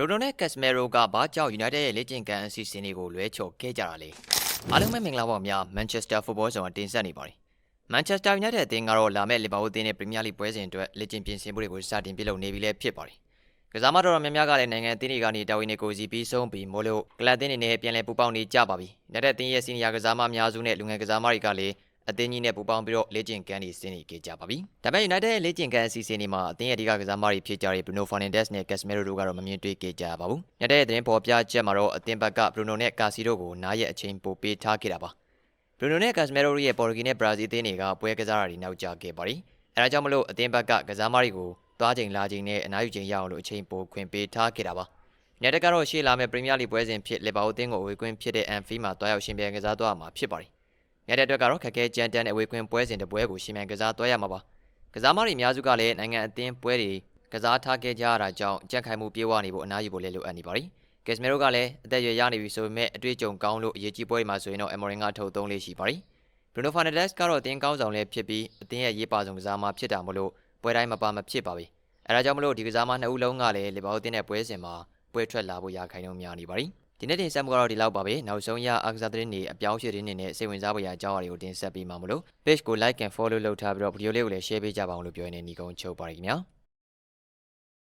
ဘရိုနိုနဲ့ကက်စမဲရိုကဘာကြောင့် United ရဲ့လေ့ကျင့်ခန်းအစီအစဉ်တွေကိုလွဲချော်ခဲ့ကြတာလဲအားလုံးပဲမင်္ဂလာပါများ Manchester Football ဆောင်တင်ဆက်နေပါတယ် Manchester United အသင်းကတော့လာမယ့် Liverpool အသင်းနဲ့ Premier League ပွဲစဉ်အတွက်လေ့ကျင့်ပြင်ဆင်မှုတွေကိုစတင်ပြုလုပ်နေပြီလည်းဖြစ်ပါတယ်ကစားမတော်တော်များများကလည်းနိုင်ငံအသင်းတွေကနေတာဝန်တွေကိုစီပြီးဆုံးပြီးမို့လို့ကလပ်အသင်းတွေနဲ့ပြန်လည်ပူးပေါင်းနေကြပါပြီ။ United အသင်းရဲ့စီနီယာကစားမအများစုနဲ့လူငယ်ကစားမတွေကလည်း အသင်းကြီးနဲ့ပူးပေါင်းပြီးတော့လေ့ကျင့်ခန်းတွေဆင်းနေကြပါပြီ။ဒါပေမဲ့ United ရဲ့လေ့ကျင့်ခန်းအစီအစဉ်တွေမှာအသင်းရဲ့အဓိကကစားမတွေဖြစ်ကြတဲ့ Bruno Fernandes နဲ့ Casemiro တို့ကတော့မမြင်တွေ့ခဲ့ကြပါဘူး။ United ရဲ့သတင်းပေါ်ပြချက်မှာတော့အသင်းဘက်က Bruno နဲ့ Casemiro ကိုနားရဲ့အချိန်ပိုပေးထားခဲ့တာပါ။ Bruno နဲ့ Casemiro တို့ရဲ့ Portugal နဲ့ Brazil အသင်းတွေကပွဲကစားတာတွေနောက်ကျခဲ့ပါတယ်။အဲဒါကြောင့်မလို့အသင်းဘက်ကကစားမတွေကိုသွားချိန်လာချိန်နဲ့အနားယူချိန်ရအောင်လို့အချိန်ပိုခွင့်ပေးထားခဲ့တာပါ။ United ကတော့ရှေ့လာမယ့် Premier League ပွဲစဉ်ဖြစ် Liverpool အသင်းကိုအဝေးကွင်းဖြစ်တဲ့ Anfield မှာတွားရောက်ရှင်ပြိုင်ကစားသွားမှာဖြစ်ပါတယ်။ United အတွက်ကတော့ခက်ခဲကြမ်းတမ်းတဲ့အဝေးကွင်းပွဲစဉ်တစ်ပွဲကိုရှင်ပြိုင်ကစားသွားရမှာပါ။ကစားမတွေအများစုကလည်းနိုင်ငံအသင်းပွဲတွေကစားထားခဲ့ကြရတာကြောင့်ကြက်ခိုင်မှုပြေဝနေဖို့အနားယူဖို့လည်းလိုအပ်နေပါတယ်။ Casemiro ကလည်းအသက်အရွယ်ရနေပြီဆိုပေမဲ့အတွေ့အကြုံကောင်းလို့အရေးကြီးပွဲတွေမှာဆိုရင်တော့ Amorim ကထုတ်သုံးလေးရှိပါတယ်။ Bruno Fernandes ကတော့အသင်းကောင်းဆောင်လည်းဖြစ်ပြီးအသင်းရဲ့ရေးပါဆုံးကစားမဖြစ်တာမို့လို့ပွဲတိုင်းမပါမဖြစ်ပါပဲ။အဲဒါကြောင့်မလို့ဒီကစားမနှစ်ဦးလုံးကလည်းလီဗာပူးအသင်းနဲ့ပွဲစဉ်မှာပွဲထွက်လာဖို့ရခိုင်နှုန်းများနေပါတယ်။ ဒီနေ့တင်ဆက်မှုကတော့ဒီလောက်ပါပဲ။နောက်ဆုံးရအားကစားသတင်းတွေအပြောင်းအရွှေ့တွေနဲ့စိတ်ဝင်စားဖွယ်ရာအကြောင်းအရာတွေကိုတင်ဆက်ပေးမှာမလို့ page ကို like and follow လုပ်ထားပြီးတော့ဗီဒီယိုလေးကိုလည်း share ပေးကြပါအောင်လို့ပြောရင်းနဲ့ညီကုန်းချုပ်ပါရခင်ဗျာ။